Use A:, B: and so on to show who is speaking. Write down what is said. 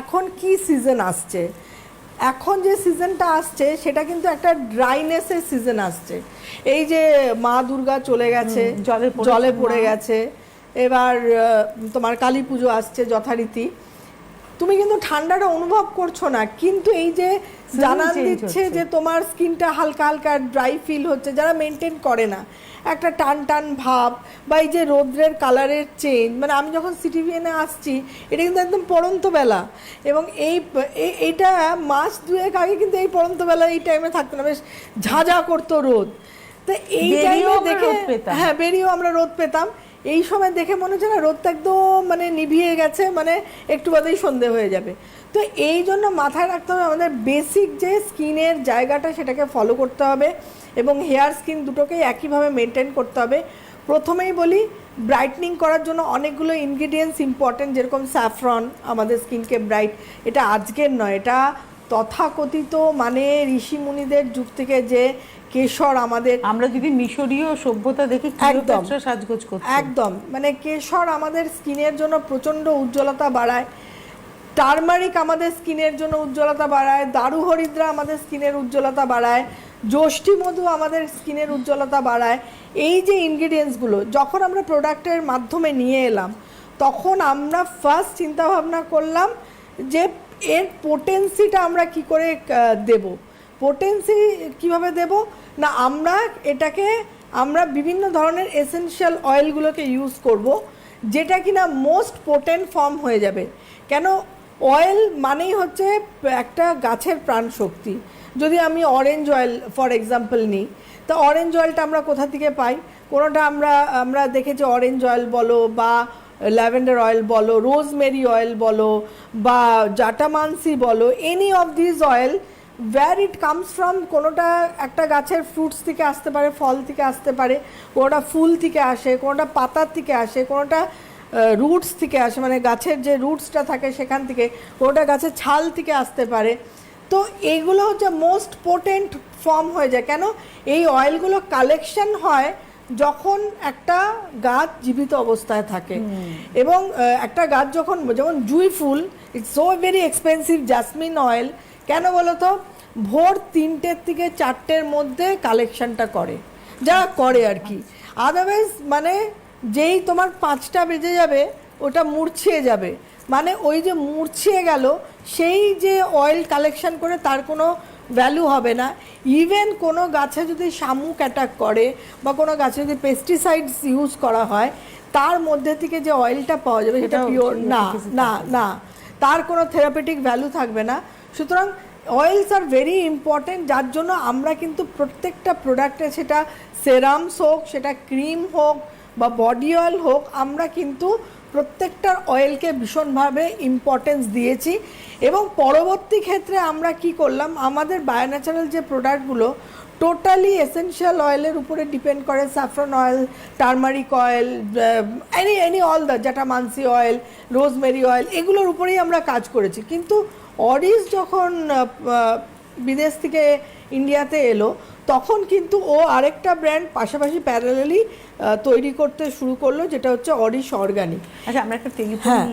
A: এখন কি সিজন আসছে? এখন যে সিজনটা আসছে সেটা কিন্তু একটা ড্রাইনেসের সিজন আসছে। এই যে মা দুর্গা চলে গেছে
B: জলে
A: জলে পড়ে গেছে এবার তোমার কালী পুজো আসছে যথারীতি। তুমি কিন্তু ঠান্ডাটা অনুভব করছ না কিন্তু এই যে জানান দিচ্ছে যে তোমার স্কিনটা হালকা হালকা ড্রাই ফিল হচ্ছে যারা মেনটেন করে না। একটা টান টান ভাব বা এই যে রৌদ্রের কালারের চেঞ্জ মানে আমি যখন সিটি সিটিভিএনে আসছি এটা কিন্তু একদম পড়ন্ত বেলা। এবং এই এইটা মাস দুয়েক আগে কিন্তু এই পড়ন্ত বেলা এই টাইমে থাকতো না বেশ ঝাঁঝা করতো রোদ। তো এই টাইমে দেখে হ্যাঁ বেরিয়েও আমরা রোদ পেতাম। এই সময় দেখে মনে হচ্ছে না রোদটা একদম মানে নিভিয়ে গেছে মানে একটু বাদেই সন্ধে হয়ে যাবে। তো এই জন্য মাথায় রাখতে হবে আমাদের বেসিক যে স্কিনের জায়গাটা সেটাকে ফলো করতে হবে এবং হেয়ার স্কিন দুটোকেই একইভাবে মেনটেন করতে হবে। প্রথমেই বলি ব্রাইটনিং করার জন্য অনেকগুলো ইনগ্রিডিয়েন্টস ইম্পর্টেন্ট যেরকম স্যাফরন আমাদের স্কিনকে ব্রাইট এটা আজকের নয়, এটা তথাকথিত মানে ঋষি মুনিদের যুগ থেকে যে কেশর আমাদের
B: আমরা যদি মিশরীয় সভ্যতা দেখি
A: একদম।
B: সাজগোজ করছে
A: একদম। মানে কেশর আমাদের স্কিনের জন্য প্রচণ্ড উজ্জ্বলতা বাড়ায়। টার্মারিক আমাদের স্কিনের জন্য উজ্জ্বলতা বাড়ায়। দারু হরিদ্রা আমাদের স্কিনের উজ্জ্বলতা বাড়ায়। যষ্টি মধু আমাদের স্কিনের উজ্জ্বলতা বাড়ায়। এই যে ইনগ্রিডিয়েন্টসগুলো যখন আমরা প্রোডাক্টের মাধ্যমে নিয়ে এলাম তখন আমরা ফার্স্ট চিন্তাভাবনা করলাম যে এর পোটেন্সিটা আমরা কি করে দেব? পোটেন্সি কীভাবে দেব? না, আমরা এটাকে, আমরা বিভিন্ন ধরনের এসেনশিয়াল অয়েলগুলোকে ইউজ করব, যেটা কিনা মোস্ট পোটেন্ট ফর্ম হয়ে যাবে। কেন অয়েল মানেই হচ্ছে একটা গাছের প্রাণ শক্তি যদি আমি অরেঞ্জ অয়েল ফর এক্সাম্পল নিই, তো অরেঞ্জ অয়েলটা আমরা কোথা থেকে পাই? কোনোটা আমরা আমরা দেখেছি অরেঞ্জ অয়েল বলো বা ল্যাভেন্ডার অয়েল বলো, রোজমেরি অয়েল বলো, বা জাটামানসি বলো any of this oil where it comes from কোনোটা একটা গাছের ফ্রুটস থেকে আসতে পারে, ফল থেকে আসতে পারে, কোনোটা ফুল থেকে আসে, কোনোটা পাতার থেকে আসে, কোনোটা রুটস থেকে আসে মানে গাছের যে রুটসটা থাকে সেখান থেকে, কোনোটা গাছের ছাল থেকে আসতে পারে। তো এইগুলো হচ্ছে মোস্ট পোটেন্ট ফর্ম হয়ে যায়। কেন? এই অয়েলগুলো কালেকশন হয় যখন একটা গাছ জীবিত অবস্থায় থাকে এবং একটা গাছ যখন যেমন জুই ফুল it's so very expensive jasmine oil কেন বলো তো ভোর তিনটের থেকে চারটের মধ্যে কালেকশনটা করে। যা করে আর কি। আদারওয়াইজ মানে যেই তোমার পাঁচটা বেজে যাবে ওটা মূর্ছিয়ে যাবে। মানে ওই যে মূর্ছিয়ে গেল সেই যে অয়েল কালেকশন করে তার কোনো ভ্যালু হবে না। ইভেন কোনো গাছে যদি শামুক অ্যাটাক করে বা কোনো গাছে যদি পেস্টিসাইডস ইউজ করা হয় তার মধ্যে থেকে যে অয়েলটা পাওয়া যাবে সেটা পিওর না না না। তার কোনো থেরাপিটিক ভ্যালু থাকবে না। সুতরাং অয়েলস আর ভেরি ইম্পর্টেন্ট যার জন্য আমরা কিন্তু প্রত্যেকটা প্রোডাক্টে সেটা সেরামস হোক সেটা ক্রিম হোক বা বডি অয়েল হোক আমরা কিন্তু প্রত্যেকটার অয়েলকে ভীষণভাবে ইম্পর্টেন্স দিয়েছি এবং পরবর্তী ক্ষেত্রে আমরা কি করলাম? আমাদের বায়োন্যাচারাল যে প্রোডাক্টগুলো টোটালি এসেনশিয়াল অয়েলের উপরে ডিপেন্ড করে saffron oil turmeric oil any any all the যেটা মানসি অয়েল রোজমেরি অয়েল এগুলোর উপরেই আমরা কাজ করেছি। কিন্তু অরিস যখন বিদেশ থেকে ইন্ডিয়াতে এলো তখন কিন্তু ও আরেকটা ব্র্যান্ড পাশাপাশি প্যারালালি তৈরি করতে শুরু করল যেটা হচ্ছে অরিশ অর্গানিক
B: আচ্ছা আমরা একটা টেলিফোন
A: হ্যাঁ।